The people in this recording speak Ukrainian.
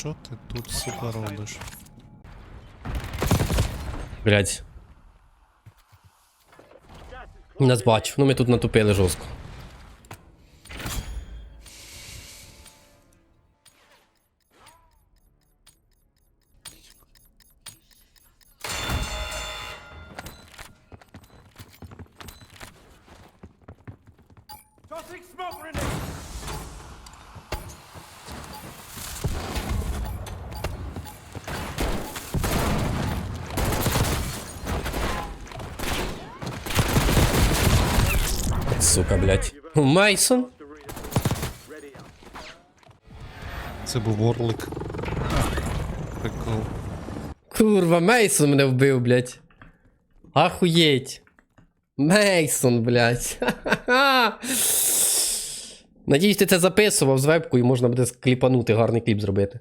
Що ти тут сука робиш? Блять. Нас бачив, ну ми тут натупили жорстко. Tossing smoke grenade! Сука, блять. Мейсон? Це був орлик. Прикол. Курва, Мейсон мене вбив, блять. Ахуєть. Мейсон, блять. Надіюсь, ти це записував з вебку і можна буде кліпанути, гарний кліп зробити.